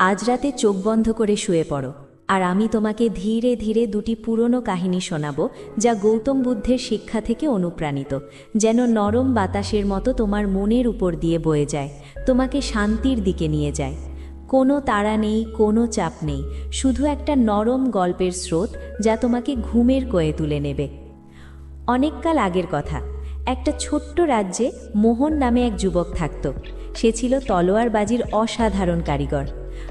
আজ রাতে চোখ বন্ধ করে শুয়ে পড়ো, আর আমি তোমাকে ধীরে ধীরে দুটি পুরনো কাহিনী শোনাবো যা গৌতম বুদ্ধের শিক্ষা থেকে অনুপ্রাণিত, যেন নরম বাতাসের মতো তোমার মনের উপর দিয়ে বয়ে যায়, তোমাকে শান্তির দিকে নিয়ে যায়। কোনো তাড়া নেই, কোনো চাপ নেই, শুধু একটা নরম গল্পের স্রোত যা তোমাকে ঘুমের কয়ে তুলে নেবে। অনেককাল আগের কথা, একটা ছোট্ট রাজ্যে মোহন নামে এক যুবক থাকত, সে ছিল তলোয়ারবাজির অসাধারণ কারিগর।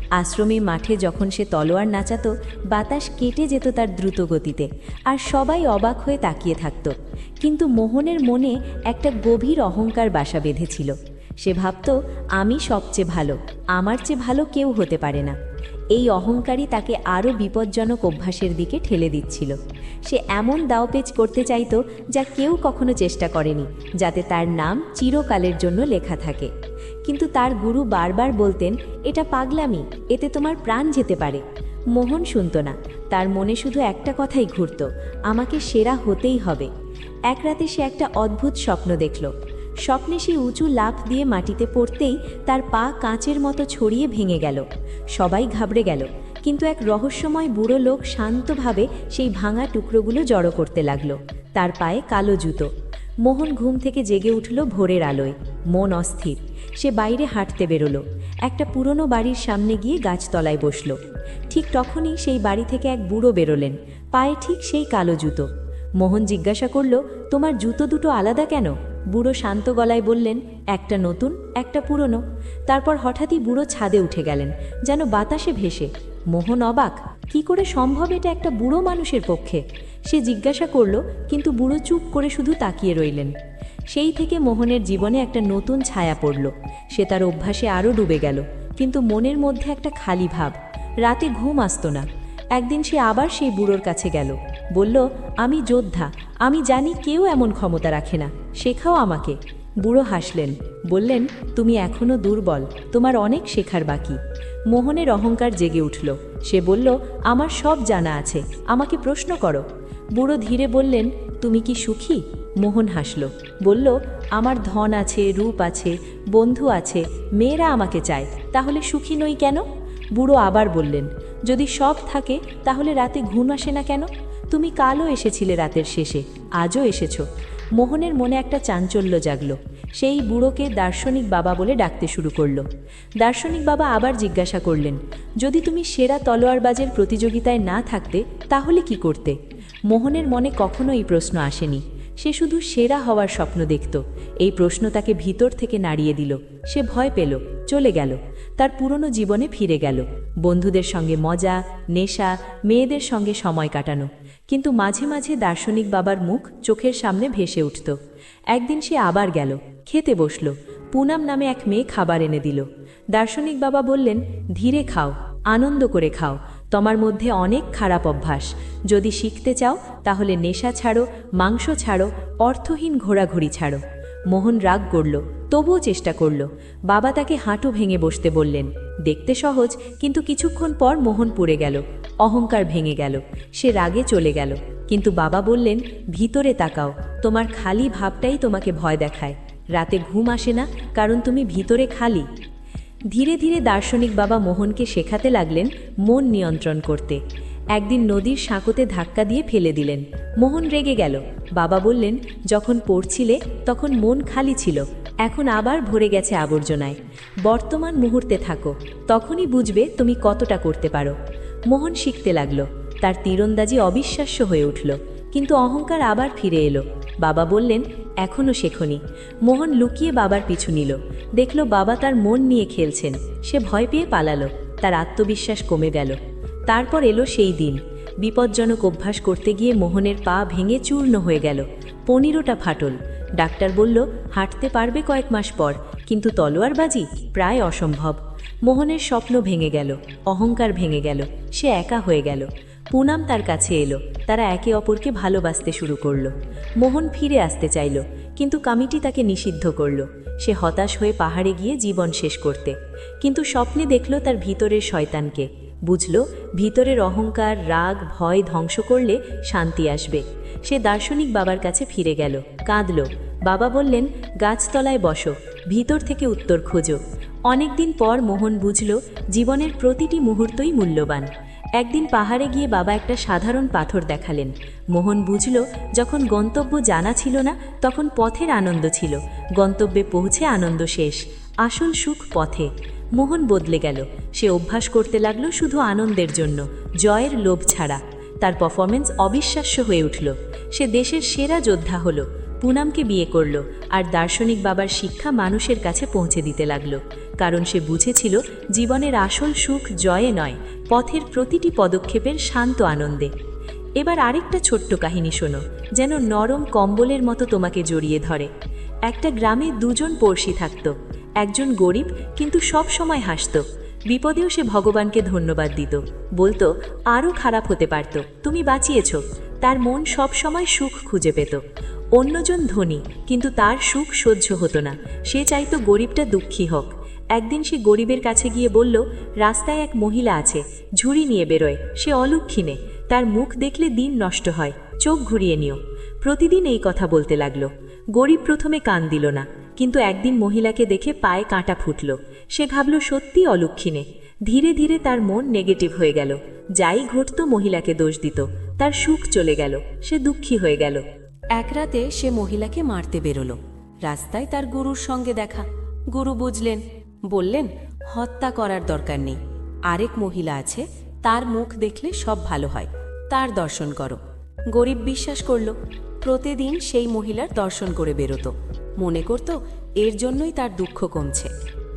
আশ্রমী মাঠে যখন সে তলোয়ার নাচাত, বাতাস কেটে যেত তার দ্রুত গতিতে, আর সবাই অবাক হয়ে তাকিয়ে থাকত। কিন্তু মোহনের মনে একটা গভীর অহংকার বাসা বেঁধেছিল। সে ভাবত, আমি সবচেয়ে ভালো, আমার চেয়ে ভালো কেউ হতে পারে না। এই অহংকারই তাকে আরও বিপজ্জনক অভ্যাসের দিকে ঠেলে দিচ্ছিল। সে এমন দাওপেচ করতে চাইতো, যা কেউ কখনো চেষ্টা করেনি, যাতে তার নাম চিরকালের জন্য লেখা থাকে। কিন্তু তার গুরু বারবার বলতেন, এটা পাগলামি, এতে তোমার প্রাণ যেতে পারে। মোহন শুনত না। তার মনে শুধু একটা কথাই ঘুরত, আমাকে সেরা হতেই হবে। এক রাতে সে একটা অদ্ভুত স্বপ্ন দেখল। স্বপ্নে সে উঁচু লাফ দিয়ে মাটিতে পড়তেই তার পা কাঁচের মতো ছড়িয়ে ভেঙে গেল। সবাই ঘাবড়ে গেল, কিন্তু এক রহস্যময় বুড়ো লোক শান্তভাবে সেই ভাঙা টুকরোগুলো জড়ো করতে লাগল। তার পায়ে কালো জুতো। মোহন ঘুম থেকে জেগে উঠল ভোরের আলোয়। মন অস্থির। সে বাইরে হাঁটতে বেরোলো। একটা পুরনো বাড়ির সামনে গিয়ে গাছতলায় বসল। ঠিক তখনই সেই বাড়ি থেকে এক বুড়ো বেরোলেন। পায়ে ঠিক সেই কালো জুতো। মোহন জিজ্ঞাসা করল, তোমার জুতো দুটো আলাদা কেন? বুড়ো শান্ত গলায় বললেন, একটা নতুন, একটা পুরনো। তারপর হঠাৎই বুড়ো ছাদে উঠে গেলেন, যেন বাতাসে ভেসে। মোহন অবাক কি করে সম্ভব এটা একটা বুড়ো মানুষের পক্ষে? সে জিজ্ঞাসা করল, কিন্তু বুড়ো চুপ করে শুধু তাকিয়ে রইলেন। সেই থেকে মোহনের জীবনে একটা নতুন ছায়া পড়ল। সে তার অভ্যাসে আরও ডুবে গেল, কিন্তু মনের মধ্যে একটা খালি ভাব। রাতে ঘুম আসতো না। একদিন সে আবার সেই বুড়োর কাছে গেল। বলল, আমি যোদ্ধা, আমি জানি কেউ এমন ক্ষমতা রাখে না। শেখাও আমাকে। বুড়ো হাসলেন, বললেন, তুমি এখনও দুর্বল, তোমার অনেক শেখার বাকি। মোহনের অহংকার জেগে উঠল। সে বলল, আমার সব জানা আছে, আমাকে প্রশ্ন করো। বুড়ো ধীরে বললেন, তুমি কি সুখী? মোহন হাসল, বলল, আমার ধন আছে, রূপ আছে, বন্ধু আছে, মেয়েরা আমাকে চায়, তাহলে সুখী নই কেন? বুড়ো আবার বললেন, যদি সব থাকে, তাহলে রাতে ঘুম আসে না কেন? তুমি কালও এসেছিলে রাতের শেষে, আজও এসেছ। মোহনের মনে একটা চাঞ্চল্য জাগল। সেই বুড়োকে দার্শনিক বাবা বলে ডাকতে শুরু করল। দার্শনিক বাবা আবার জিজ্ঞাসা করলেন, যদি তুমি সেরা তলোয়ারবাজের প্রতিযোগিতায় না থাকতে, তাহলে কি করতে? মোহনের মনে কখনো এই প্রশ্ন আসেনি। সে শুধু সেরা হওয়ার স্বপ্ন দেখত। এই প্রশ্ন তাকে ভিতর থেকে নাড়িয়ে দিল। সে ভয় পেল, চলে গেল। তার পুরনো জীবনে ফিরে গেল। বন্ধুদের সঙ্গে মজা, নেশা, মেয়েদের সঙ্গে সময় কাটানো। কিন্তু মাঝে মাঝে দার্শনিক বাবার মুখ চোখের সামনে ভেসে উঠত। একদিন সে আবার গেল, খেতে বসল। পুনাম নামে এক মেয়ে খাবার এনে দিল। দার্শনিক বাবা বললেন, ধীরে খাও, আনন্দ করে খাও। তোমার মধ্যে অনেক খারাপ অভ্যাস। যদি শিখতে চাও, তাহলে নেশা ছাড়ো, মাংস ছাড়ো, অর্থহীন ঘোরাঘুরি ছাড়ো। মোহন রাগ করল, তবুও চেষ্টা করল। বাবা তাকে হাঁটু ভেঙে বসতে বললেন, দেখতে সহজ, কিন্তু কিছুক্ষণ পর মোহন পড়ে গেল, অহংকার ভেঙে গেল, সে রাগে চলে গেল। কিন্তু বাবা বললেন, ভিতরে তাকাও, তোমার খালি ভাবটাই তোমাকে ভয় দেখায়। রাতে ঘুম আসে না, কারণ তুমি ভিতরে খালি। ধীরে ধীরে দার্শনিক বাবা মোহনকে শেখাতে লাগলেন মন নিয়ন্ত্রণ করতে। একদিন নদীর সাঁকোতে ধাক্কা দিয়ে ফেলে দিলেন। মোহন রেগে গেল। বাবা বললেন, যখন পড়ছিলে, তখন মন খালি ছিল। এখন আবার ভরে গেছে আবর্জনায়। বর্তমান মুহূর্তে থাকো। তখনই বুঝবে তুমি কতটা করতে পারো। মোহন শিখতে লাগল। তার তীরন্দাজি অবিশ্বাস্য হয়ে উঠল। কিন্তু অহংকার আবার ফিরে এলো। বাবা বললেন এখনও শেখনি। মোহন লুকিয়ে বাবার পিছু নিল। দেখল বাবা তার মন নিয়ে খেলছেন। সে ভয় পেয়ে পালালো। তার আত্মবিশ্বাস কমে গেল। তারপর এলো সেই দিন। বিপজ্জনক অভ্যাস করতে গিয়ে মোহনের পা ভেঙে চূর্ণ হয়ে গেল। পনিরোটা ফাটল। ডাক্তার বলল, হাঁটতে পারবে কয়েক মাস পর, কিন্তু তলোয়ারবাজি প্রায় অসম্ভব। মোহনের স্বপ্ন ভেঙে গেল। অহংকার ভেঙে গেল। সে একা হয়ে গেল। পুনাম তার কাছে এলো। তারা একে অপরকে ভালোবাসতে শুরু করল। মোহন ফিরে আসতে চাইল, কিন্তু কমিটি তাকে নিষিদ্ধ করল। সে হতাশ হয়ে পাহাড়ে গিয়ে জীবন শেষ করতে। কিন্তু স্বপ্নে দেখল তার ভিতরের শয়তানকে। বুঝল, ভিতরের অহংকার, রাগ, ভয় ধ্বংস করলে শান্তি আসবে। সে দার্শনিক বাবার কাছে ফিরে গেল, কাঁদল। বাবা বললেন, গাছতলায় বসো, ভিতর থেকে উত্তর খোঁজো। অনেকদিন পর মোহন বুঝল, জীবনের প্রতিটি মুহূর্তই মূল্যবান। একদিন পাহাড়ে গিয়ে বাবা একটা সাধারণ পাথর দেখালেন। মোহন বুঝল, যখন গন্তব্য জানা ছিল না, তখন পথের আনন্দ ছিল। গন্তব্যে পৌঁছে আনন্দ শেষ। আসল সুখ পথে। মোহন বদলে গেল। সে অভ্যাস করতে লাগল শুধু আনন্দের জন্য, জয়ের লোভ ছাড়া। তার পারফরমেন্স অবিশ্বাস্য হয়ে উঠল। সে দেশের সেরা যোদ্ধা হলো। পুনামকে বিয়ে করল আর দার্শনিক বাবার শিক্ষা মানুষের কাছে পৌঁছে দিতে লাগল, কারণ সে বুঝেছিল জীবনের আসল সুখ জয়ে নয়, পথের প্রতিটি পদক্ষেপের শান্ত আনন্দে। এবার আরেকটা ছোট্ট কাহিনী শোনো, যেন নরম কম্বলের মতো তোমাকে জড়িয়ে ধরে। একটা গ্রামে দুজন পড়শি থাকত, একজন গরিব কিন্তু সব সময় হাসত, বিপদেও সে ভগবানকে ধন্যবাদ দিত, বলতো আরও খারাপ হতে পারত, তুমি বাঁচিয়েছ, তার মন সব সময় সুখ খুঁজে পেত। অন্যজন ধনী, কিন্তু তার সুখ সহ্য হতো না। সে চাইতো গরিবটা দুঃখী হোক। একদিন সে গরিবের কাছে গিয়ে বলল, রাস্তায় এক মহিলা আছে, ঝুড়ি নিয়ে বেরোয়। সে অলক্ষিণে। তার মুখ দেখলে দিন নষ্ট হয়। চোখ ঘুরিয়ে নিও। প্রতিদিন এই কথা বলতে লাগল। গরিব প্রথমে কান দিল না, কিন্তু একদিন মহিলাকে দেখে পায়ে কাঁটা ফুটল। সে ভাবল, সত্যি অলক্ষিণে? ধীরে ধীরে তার মন নেগেটিভ হয়ে গেল। যাই ঘটত, মহিলাকে দোষ দিত। তার সুখ চলে গেল। সে দুঃখী হয়ে গেল। এক রাতে সে মহিলাকে মারতে বেরোলো। রাস্তায় তার গুরুর সঙ্গে দেখা। গুরু বুঝলেন, বললেন, হত্যা করার দরকার নেই। আরেক মহিলা আছে, তার মুখ দেখলে সব ভালো হয়। তার দর্শন করো। গরিব বিশ্বাস করল। প্রতিদিন সেই মহিলার দর্শন করে বেরোতো। মনে করত, এর জন্যই তার দুঃখ কমছে।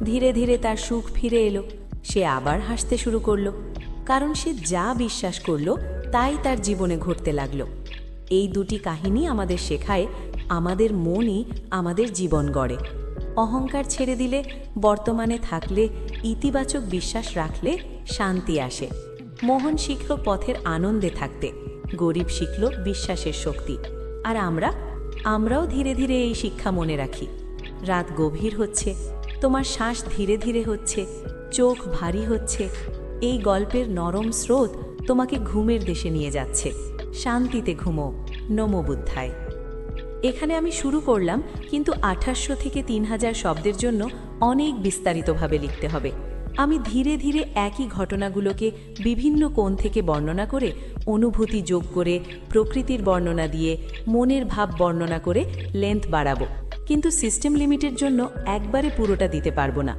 ধীরে ধীরে তার সুখ ফিরে এলো। সে আবার হাসতে শুরু করল। কারণ সে যা বিশ্বাস করল, তাই তার জীবনে ঘটতে লাগল। এই দুটি কাহিনী আমাদের শেখায়, আমাদের মনই আমাদের জীবন গড়ে। অহংকার ছেড়ে দিলে, বর্তমানে থাকলে, ইতিবাচক বিশ্বাস রাখলে শান্তি আসে। মোহন শিখল পথের আনন্দে থাকতে, গরিব শিখল বিশ্বাসের শক্তি। আর আমরা, আমরাও ধীরে ধীরে এই শিক্ষা মনে রাখি। রাত গভীর হচ্ছে, তোমার শ্বাস ধীরে ধীরে হচ্ছে, চোখ ভারী হচ্ছে, এই গল্পের নরম স্রোত তোমাকে ঘুমের দেশে নিয়ে যাচ্ছে। শান্তিতে ঘুমো, নমো বুদ্ধায়। এখানে আমি শুরু করলাম, কিন্তু আঠাশশো থেকে তিন হাজার শব্দের জন্য অনেক বিস্তারিতভাবে লিখতে হবে। আমি ধীরে ধীরে একই ঘটনাগুলোকে বিভিন্ন কোণ থেকে বর্ণনা করে, অনুভূতি যোগ করে, প্রকৃতির বর্ণনা দিয়ে, মনের ভাব বর্ণনা করে লেন্থ বাড়াবো। কিন্তু সিস্টেম লিমিটের জন্য একবারে পুরোটা দিতে পারব না।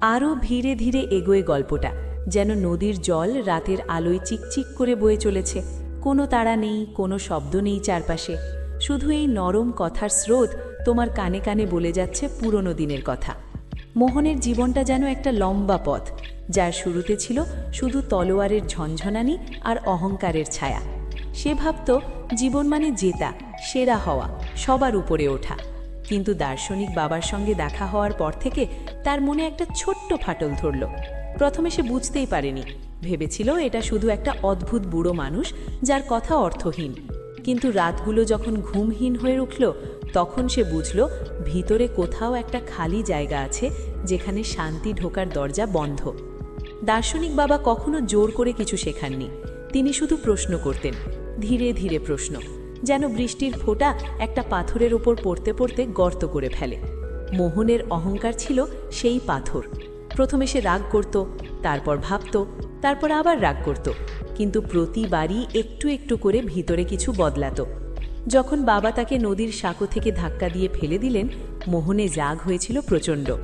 আরও ধীরে ধীরে এগোয় গল্পটা, যেন নদীর জল রাতের আলোয় চিকচিক করে বয়ে চলেছে। কোনো তাড়া নেই, কোনো শব্দ নেই চারপাশে। শুধু এই নরম কথার স্রোত তোমার কানে কানে বলে যাচ্ছে পুরনো দিনের কথা। মোহনের জীবনটা যেন একটা লম্বা পথ, যার শুরুতে ছিল শুধু তলোয়ারের ঝনঝনানি আর অহংকারের ছায়া। সে ভাবত জীবন মানে জেতা, সেরা হওয়া, সবার উপরে ওঠা। কিন্তু দার্শনিক বাবার সঙ্গে দেখা হওয়ার পর থেকে তার মনে একটা ছোট্ট ফাটল ধরল। প্রথমে সে বুঝতেই পারেনি ভেবেছিল এটা শুধু একটা অদ্ভুত বুড়ো মানুষ যার কথা অর্থহীন। কিন্তু রাতগুলো যখন ঘুমহীন হয়ে উঠল, তখন সে বুঝল ভিতরে কোথাও একটা খালি জায়গা আছে যেখানে শান্তি ঢোকার দরজা বন্ধ। দার্শনিক বাবা কখনো জোর করে কিছু শেখাননি। তিনি শুধু প্রশ্ন করতেন, ধীরে ধীরে প্রশ্ন, যেন বৃষ্টির ফোঁটা একটা পাথরের ওপর পড়তে পড়তে গর্ত করে ফেলে। মোহনের অহংকার ছিল সেই পাথর। প্রথমে সে রাগ করত, তারপর ভাবত তারপর আবার রাগ করত, কিন্তু প্রতিবারই একটু একটু করে ভিতরে কিছু বদলাতো। যখন বাবা তাকে নদীর সাঁকো থেকে ধাক্কা দিয়ে ফেলে দিলেন, মোহনে জাগ হয়েছিল প্রচণ্ড।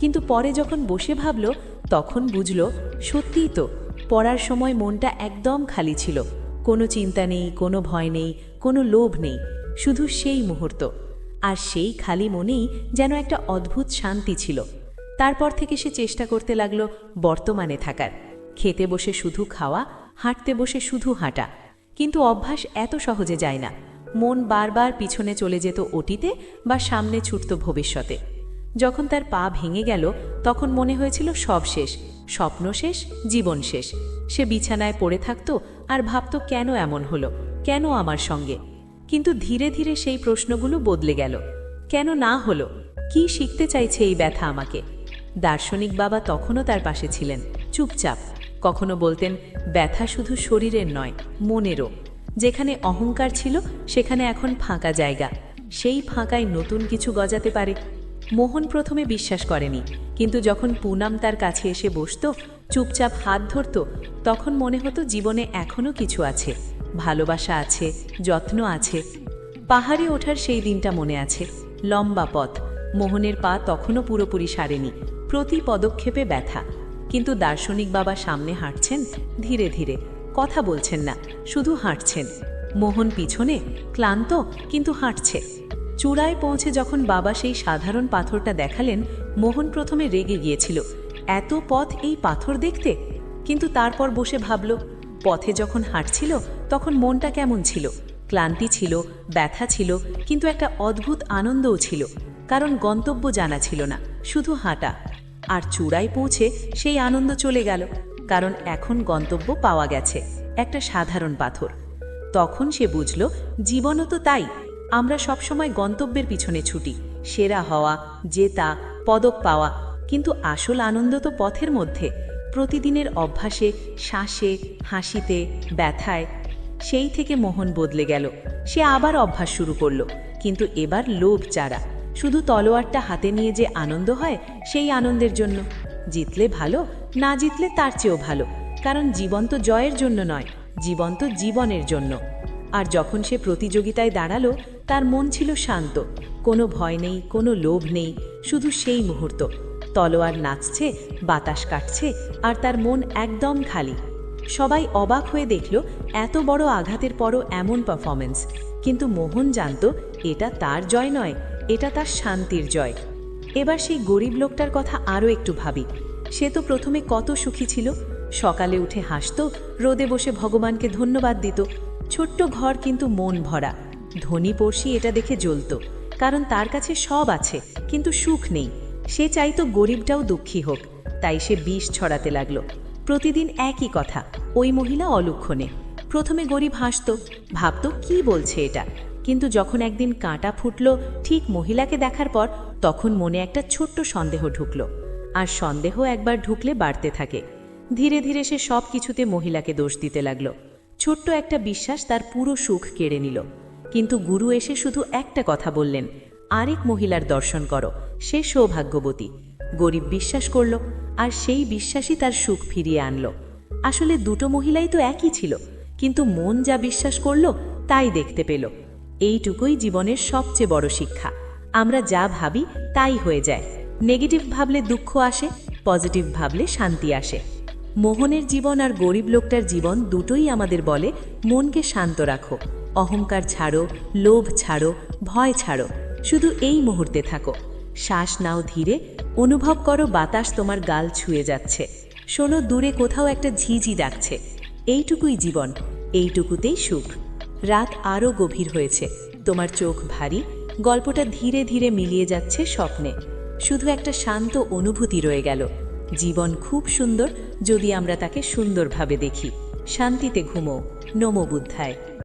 কিন্তু পরে যখন বসে ভাবল, তখন বুঝল, সত্যিই তো, পড়ার সময় মনটা একদম খালি ছিল। কোনো চিন্তা নেই, কোনো ভয় নেই, কোনো লোভ নেই, শুধু সেই মুহূর্ত। আর সেই খালি মনেই যেন একটা অদ্ভুত শান্তি ছিল। তারপর থেকে সে চেষ্টা করতে লাগল বর্তমানে থাকার। খেতে বসে শুধু খাওয়া, হাঁটতে বসে শুধু হাঁটা। কিন্তু অভ্যাস এত সহজে যায় না। মন বারবার পিছনে চলে যেত অতীতে বা সামনে ছুটত ভবিষ্যতে। যখন তার পা ভেঙে গেল, তখন মনে হয়েছিল সব শেষ, স্বপ্ন শেষ, জীবন শেষ। সে বিছানায় পড়ে থাকতো আর ভাবত, কেন এমন হলো? কেন আমার সঙ্গে? কিন্তু ধীরে ধীরে সেই প্রশ্নগুলো বদলে গেল। কেন না হলো? কি শিখতে চাইছে এই ব্যথা আমাকে? দার্শনিক বাবা তখনও তার পাশে ছিলেন। চুপচাপ। কখনো বলতেন, ব্যথা শুধু শরীরের নয়, মনেরও। যেখানে অহংকার ছিল, সেখানে এখন ফাঁকা জায়গা। সেই ফাঁকায় নতুন কিছু গজাতে পারে। মোহন প্রথমে বিশ্বাস করেনি, কিন্তু যখন পুনাম তার কাছে এসে বসত, চুপচাপ হাত ধরতো, তখন মনে হতো জীবনে এখনও কিছু আছে। ভালোবাসা আছে, যত্ন আছে। পাহাড়ে ওঠার সেই দিনটা মনে আছে, লম্বা পথ। মোহনের পা তখনও পুরোপুরি সারেনি, প্রতি পদক্ষেপে ব্যথা। কিন্তু দার্শনিক বাবা সামনে হাঁটছেন ধীরে ধীরে। কথা বলছেন না, শুধু হাঁটছেন। মোহন পিছনে, ক্লান্ত কিন্তু হাঁটছে। চূড়ায় পৌঁছে যখন বাবা সেই সাধারণ পাথরটা দেখালেন, মোহন প্রথমে রেগে গিয়েছিল। এত পথ এই পাথর দেখতে? কিন্তু তারপর বসে ভাবল, পথে যখন হাঁটছিল, তখন মনটা কেমন ছিল? ক্লান্তি ছিল, ব্যথা ছিল, কিন্তু একটা অদ্ভুত আনন্দও ছিল। কারণ গন্তব্য জানা ছিল না, শুধু হাঁটা। আর চূড়ায় পৌঁছে সেই আনন্দ চলে গেল, কারণ এখন গন্তব্য পাওয়া গেছে, একটা সাধারণ পাথর। তখন সে বুঝল, জীবনও তো তাই, আমরা সবসময় গন্তব্যের পিছনে ছুটি, সেরা হওয়া, জেতা, পদক পাওয়া, কিন্তু আসল আনন্দ তো পথের মধ্যে, প্রতিদিনের অভ্যাসে, শ্বাসে, হাসিতে, ব্যথায়। সেই থেকে মোহন বদলে গেল, সে আবার অভ্যাস শুরু করল, কিন্তু এবার লোভ চারা। শুধু তলোয়ারটা হাতে নিয়ে যে আনন্দ হয়, সেই আনন্দের জন্য। জিতলে ভালো, না জিতলে তার চেয়েও ভালো। কারণ জীবন তো জয়ের জন্য নয়, জীবন তো জীবনের জন্য। আর যখন সে প্রতিযোগিতায় দাঁড়াল, তার মন ছিল শান্ত। কোনো ভয় নেই, কোনো লোভ নেই, শুধু সেই মুহূর্ত। তলোয়ার নাচছে, বাতাস কাটছে, আর তার মন একদম খালি। সবাই অবাক হয়ে দেখল, এত বড় আঘাতের পরও এমন পারফরমেন্স কিন্তু মোহন জানত, এটা তার জয় নয় এটা তার শান্তির জয়। এবার সেই গরিব লোকটার কথা আরও একটু ভাবি। সে তো প্রথমে কত সুখী ছিল, সকালে উঠে হাসতো, রোদে বসে ভগবানকে ধন্যবাদ দিত। ছোট্ট ঘর কিন্তু মন ভরা। ধনী পড়শি এটা দেখে জ্বলত। কারণ তার কাছে সব আছে, কিন্তু সুখ নেই। সে চাইতো গরিবটাও দুঃখী হোক, তাই সে বিষ ছড়াতে লাগল। প্রতিদিন একই কথা, ওই মহিলা অলক্ষণে। প্রথমে গরিব হাসত, ভাবত কি বলছে এটা? কিন্তু যখন একদিন কাঁটা ফুটল ঠিক মহিলাকে দেখার পর, তখন মনে একটা ছোট্ট সন্দেহ ঢুকল। আর সন্দেহ একবার ঢুকলে বাড়তে থাকে। ধীরে ধীরে সে সব কিছুতে মহিলাকে দোষ দিতে লাগল। ছোট্ট একটা বিশ্বাস তার পুরো সুখ কেড়ে নিল। কিন্তু গুরু এসে শুধু একটা কথা বললেন, আরেক মহিলার দর্শন করো, সে সৌভাগ্যবতী। গরিব বিশ্বাস করল, আর সেই বিশ্বাসই তার সুখ ফিরিয়ে আনল। আসলে দুটো মহিলাই তো একই ছিল, কিন্তু মন যা বিশ্বাস করল, তাই দেখতে পেল। এইটুকুই জীবনের সবচেয়ে বড় শিক্ষা। আমরা যা ভাবি তাই হয়ে যায়। নেগেটিভ ভাবলে দুঃখ আসে, পজিটিভ ভাবলে শান্তি আসে। মোহনের জীবন আর গরিব লোকটার জীবন দুটোই আমাদের বলে, মনকে শান্ত রাখো, অহংকার ছাড়ো, লোভ ছাড়ো, ভয় ছাড়ো, শুধু এই মুহূর্তে থাকো। শ্বাস নাও ধীরে, অনুভব করো বাতাস তোমার গাল ছুঁয়ে যাচ্ছে। শোনো দূরে কোথাও একটা ঝিঝি ডাকছে। এইটুকুই জীবন, এইটুকুতেই সুখ। রাত আরও গভীর হয়েছে। তোমার চোখ ভারী, গল্পটা ধীরে ধীরে মিলিয়ে যাচ্ছে স্বপ্নে। শুধু একটা শান্ত অনুভূতি রয়ে গেল। জীবন খুব সুন্দর যদি আমরা তাকে সুন্দরভাবে দেখি। শান্তিতে ঘুমো, নমো বুদ্ধায়।